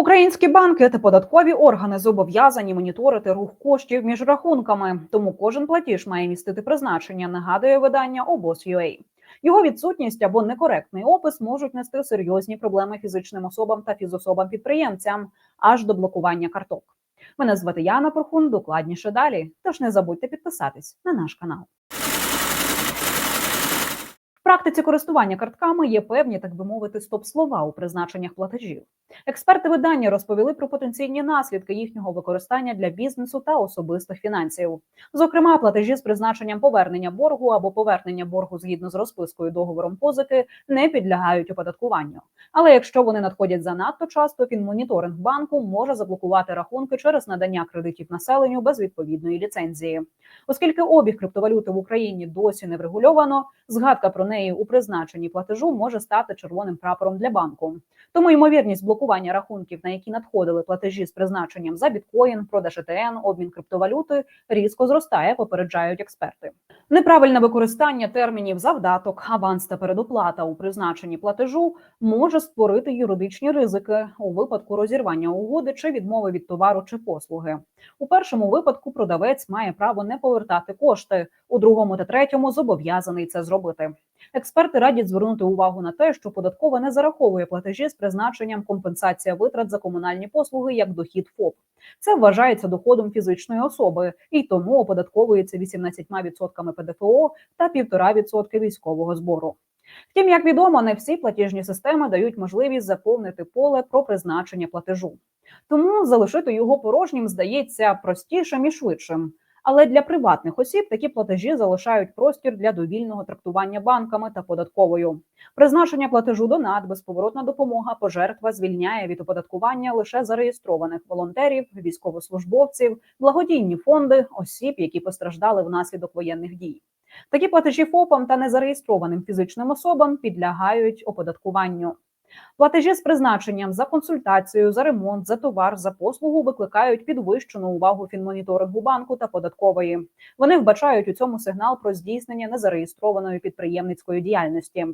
Українські банки та податкові органи зобов'язані моніторити рух коштів між рахунками, тому кожен платіж має містити призначення. Нагадує видання обоз.ua. Його відсутність або некоректний опис можуть нести серйозні проблеми фізичним особам та фізособам-підприємцям аж до блокування карток. Мене звати Яна Порхун. Докладніше далі. Тож не забудьте підписатись на наш канал. Практиці користування картками є певні, так би мовити, стоп-слова у призначеннях платежів. Експерти видання розповіли про потенційні наслідки їхнього використання для бізнесу та особистих фінансів. Зокрема, платежі з призначенням повернення боргу або повернення боргу згідно з розпискою договором позики не підлягають оподаткуванню. Але якщо вони надходять занадто часто, фінмоніторинг банку може заблокувати рахунки через надання кредитів населенню без відповідної ліцензії. Оскільки обіг криптовалюти в Україні досі не врегульовано, згадка про неї у призначенні платежу може стати червоним прапором для банку. Тому ймовірність блокування рахунків, на які надходили платежі з призначенням за біткоін, продаж ЕТН, обмін криптовалюти, різко зростає, попереджають експерти. Неправильне використання термінів завдаток, аванс та передоплата у призначенні платежу може створити юридичні ризики у випадку розірвання угоди чи відмови від товару чи послуги. У першому випадку продавець має право не повертати кошти, у другому та третьому зобов'язаний це зробити. Експерти радять звернути увагу на те, що податкова не зараховує платежі з призначенням компенсація витрат за комунальні послуги як дохід ФОП. Це вважається доходом фізичної особи і тому оподатковується 18% ПДФО та 1,5% військового збору. Втім, як відомо, не всі платіжні системи дають можливість заповнити поле про призначення платежу. Тому залишити його порожнім здається простішим і швидшим. Але для приватних осіб такі платежі залишають простір для довільного трактування банками та податковою. Призначення платежу донат, безповоротна допомога, пожертва звільняє від оподаткування лише зареєстрованих волонтерів, військовослужбовців, благодійні фонди, осіб, які постраждали внаслідок воєнних дій. Такі платежі ФОПам та незареєстрованим фізичним особам підлягають оподаткуванню. Платежі з призначенням за консультацію, за ремонт, за товар, за послугу викликають підвищену увагу фінмоніторингу банку та податкової. Вони вбачають у цьому сигнал про здійснення незареєстрованої підприємницької діяльності.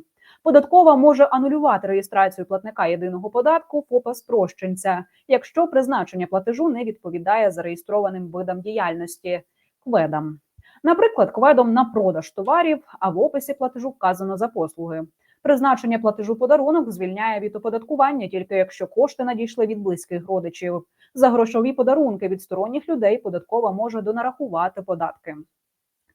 Податкова може анулювати реєстрацію платника єдиного податку ФОПа спрощенця, якщо призначення платежу не відповідає зареєстрованим видам діяльності кведам. Наприклад, кведом на продаж товарів, а в описі платежу вказано за послуги. Призначення платежу подарунок звільняє від оподаткування тільки якщо кошти надійшли від близьких родичів. За грошові подарунки від сторонніх людей податкова може донарахувати податки.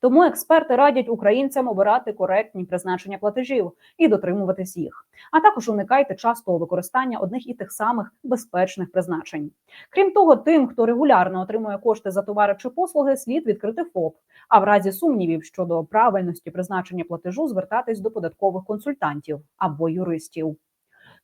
Тому експерти радять українцям обирати коректні призначення платежів і дотримуватись їх. А також уникайте частого використання одних і тих самих безпечних призначень. Крім того, тим, хто регулярно отримує кошти за товари чи послуги, слід відкрити ФОП. А в разі сумнівів щодо правильності призначення платежу звертатись до податкових консультантів або юристів.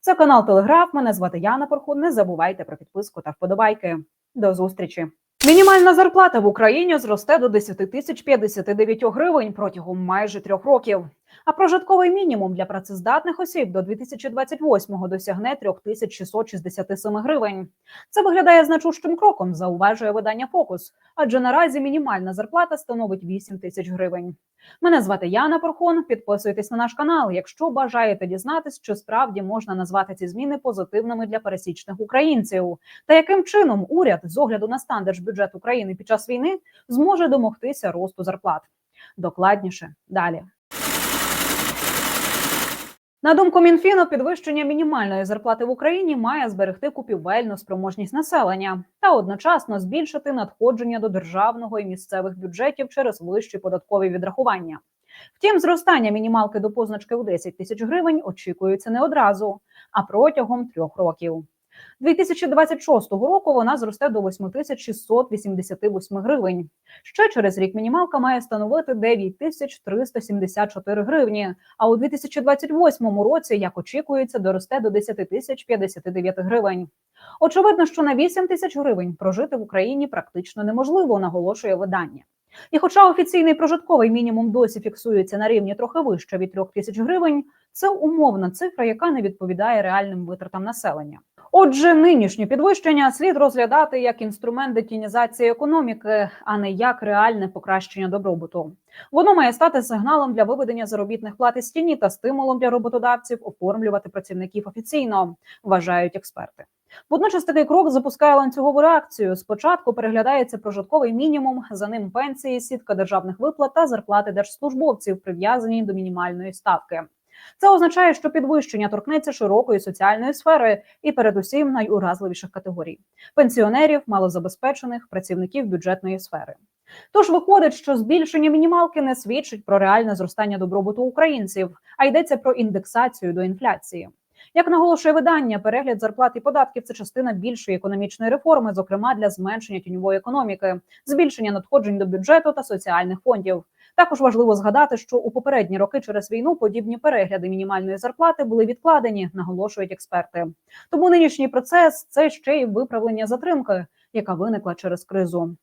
Це канал Телеграф. Мене звати Яна Порхун. Не забувайте про підписку та вподобайки. До зустрічі. Мінімальна зарплата в Україні зросте до 10 тисяч 59 гривень протягом майже трьох років. А прожитковий мінімум для працездатних осіб до 2028-го досягне 3667 гривень. Це виглядає значущим кроком, зауважує видання Фокус. Адже наразі мінімальна зарплата становить 8 тисяч гривень. Мене звати Яна Порхон. Підписуйтесь на наш канал, якщо бажаєте дізнатись, що справді можна назвати ці зміни позитивними для пересічних українців, та яким чином уряд з огляду на стан держбюджет України під час війни зможе домогтися росту зарплат. Докладніше далі. На думку Мінфіну, підвищення мінімальної зарплати в Україні має зберегти купівельну спроможність населення та одночасно збільшити надходження до державного і місцевих бюджетів через вищі податкові відрахування. Втім, зростання мінімалки до позначки у 10 тисяч гривень очікується не одразу, а протягом трьох років. 2026 року вона зросте до 8688 гривень. Ще через рік мінімалка має становити 9374 гривні. А у 2028 році, як очікується, доросте до 10 тисяч 59 гривень. Очевидно, що на 8 тисяч гривень прожити в Україні практично неможливо, наголошує видання. І, хоча офіційний прожитковий мінімум досі фіксується на рівні трохи вище від 3 тисяч гривень, це умовна цифра, яка не відповідає реальним витратам населення. Отже, нинішнє підвищення слід розглядати як інструмент детінізації економіки, а не як реальне покращення добробуту. Воно має стати сигналом для виведення заробітних плат із тіні та стимулом для роботодавців оформлювати працівників офіційно, вважають експерти. Водночас такий крок запускає ланцюгову реакцію. Спочатку переглядається прожитковий мінімум, за ним пенсії, сітка державних виплат та зарплати держслужбовців, прив'язані до мінімальної ставки. Це означає, що підвищення торкнеться широкої соціальної сфери і, передусім, найуразливіших категорій пенсіонерів, малозабезпечених, працівників бюджетної сфери. Тож виходить, що збільшення мінімалки не свідчить про реальне зростання добробуту українців, а йдеться про індексацію до інфляції. Як наголошує видання, перегляд зарплат і податків це частина більшої економічної реформи, зокрема для зменшення тіньової економіки, збільшення надходжень до бюджету та соціальних фондів. Також важливо згадати, що у попередні роки через війну подібні перегляди мінімальної зарплати були відкладені, наголошують експерти. Тому нинішній процес це ще й виправлення затримки, яка виникла через кризу.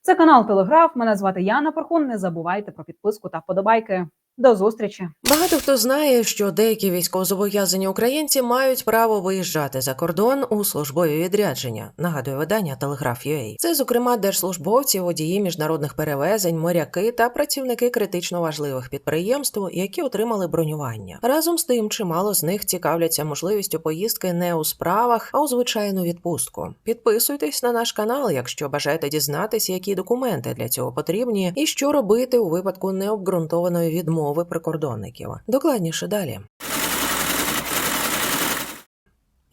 Це канал Телеграф. Мене звати Яна Пархун. Не забувайте про підписку та вподобайки. До зустрічі. Багато хто знає, що деякі військовозобов'язані українці мають право виїжджати за кордон у службові відрядження. Нагадує видання Телеграф.UA. Це, зокрема, держслужбовці, водії міжнародних перевезень, моряки та працівники критично важливих підприємств, які отримали бронювання. Разом з тим, чимало з них цікавляться можливістю поїздки не у справах, а у звичайну відпустку. Підписуйтесь на наш канал, якщо бажаєте дізнатися, які документи для цього потрібні, і що робити у випадку необґрунтованої відмови прикордонників. Докладніше далі.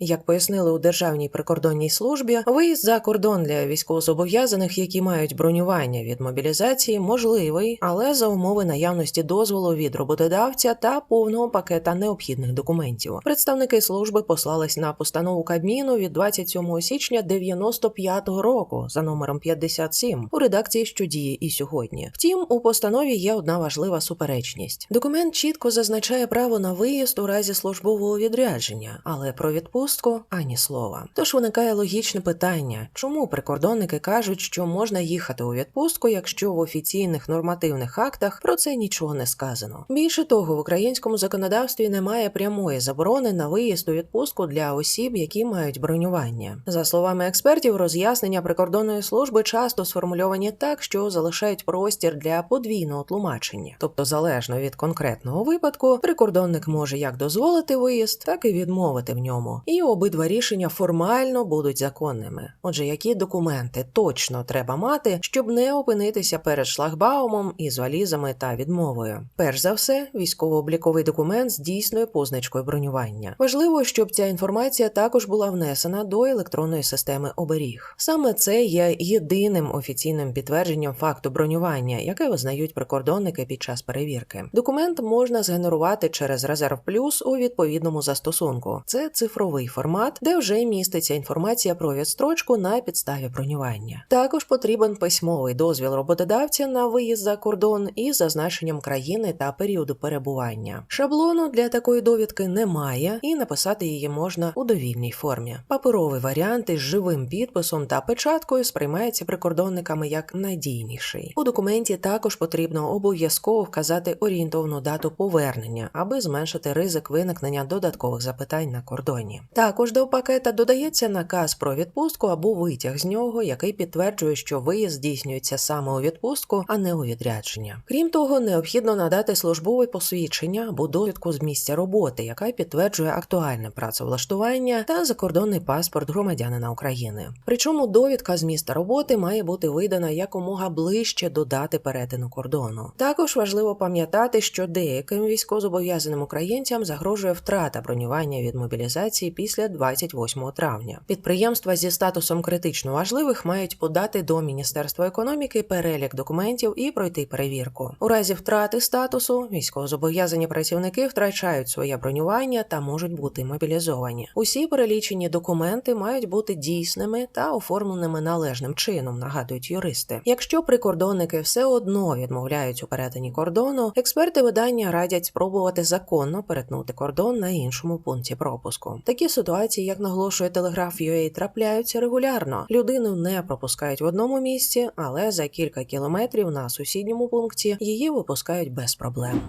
Як пояснили у Державній прикордонній службі, виїзд за кордон для військовозобов'язаних, які мають бронювання від мобілізації, можливий, але за умови наявності дозволу від роботодавця та повного пакета необхідних документів. Представники служби послались на постанову Кабміну від 27 січня 95-го року за номером 57 у редакції, що діє і сьогодні. Втім, у постанові є одна важлива суперечність. Документ чітко зазначає право на виїзд у разі службового відрядження, але про відпустку ані слова. Тож виникає логічне питання, чому прикордонники кажуть, що можна їхати у відпустку, якщо в офіційних нормативних актах про це нічого не сказано. Більше того, в українському законодавстві немає прямої заборони на виїзд у відпустку для осіб, які мають бронювання. За словами експертів, роз'яснення прикордонної служби часто сформульовані так, що залишають простір для подвійного тлумачення, тобто залежно від конкретного випадку, прикордонник може як дозволити виїзд, так і відмовити в ньому. І обидва рішення формально будуть законними. Отже, які документи точно треба мати, щоб не опинитися перед шлагбаумом із валізами та відмовою? Перш за все, військово-обліковий документ з дійсною позначкою бронювання. Важливо, щоб ця інформація також була внесена до електронної системи оберіг. Саме це є єдиним офіційним підтвердженням факту бронювання, яке визнають прикордонники під час перевірки. Документ можна згенерувати через резерв плюс у відповідному застосунку. Це цифровий формат, де вже міститься інформація про відстрочку на підставі бронювання. Також потрібен письмовий дозвіл роботодавця на виїзд за кордон із зазначенням країни та періоду перебування. Шаблону для такої довідки немає, і написати її можна у довільній формі. Паперовий варіант із живим підписом та печаткою сприймається прикордонниками як надійніший. У документі також потрібно обов'язково вказати орієнтовну дату повернення, аби зменшити ризик виникнення додаткових запитань на кордоні. Також до пакета додається наказ про відпустку або витяг з нього, який підтверджує, що виїзд здійснюється саме у відпустку, а не у відрядження. Крім того, необхідно надати службове посвідчення або довідку з місця роботи, яка підтверджує актуальне працевлаштування та закордонний паспорт громадянина України. Причому довідка з місця роботи має бути видана якомога ближче до дати перетину кордону. Також важливо пам'ятати, що деяким військовозобов'язаним українцям загрожує втрата бронювання від мобілізації після 28 травня. Підприємства зі статусом критично важливих мають подати до Міністерства економіки перелік документів і пройти перевірку. У разі втрати статусу військовозобов'язані працівники втрачають своє бронювання та можуть бути мобілізовані. Усі перелічені документи мають бути дійсними та оформленими належним чином, нагадують юристи. Якщо прикордонники все одно відмовляють у перетині кордону, експерти видання радять спробувати законно перетнути кордон на іншому пункті пропуску. Ситуації, як наголошує телеграф UA, трапляються регулярно. Людину не пропускають в одному місці, але за кілька кілометрів на сусідньому пункті її випускають без проблем.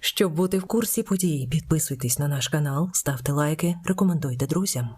Щоб бути в курсі подій, підписуйтесь на наш канал, ставте лайки, рекомендуйте друзям.